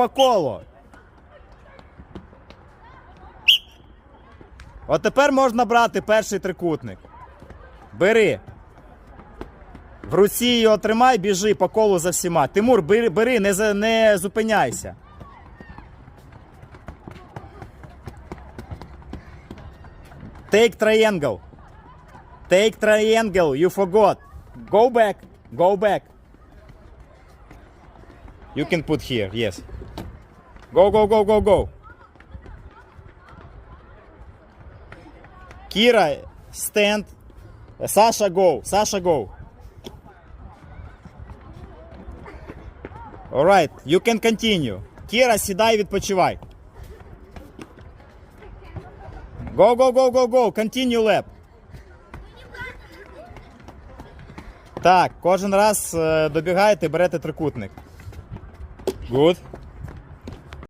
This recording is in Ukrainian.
по колу. От тепер можна брати перший трикутник. Бери. В руці його тримай, біжи по колу за всіма. Тимур, бери, бери не, за- не зупиняйся. Take triangle. Take triangle, you forgot. Go back, go back. You can put here, yes. Go, go, go, go, go. Kira, stand. Sasha, go. Sasha, go. Alright, you can continue. Кіра, сідай, відпочивай. Go, go, go, go, go. Continue lap. Так, кожен раз е, добігаєте, берете трикутник. Good.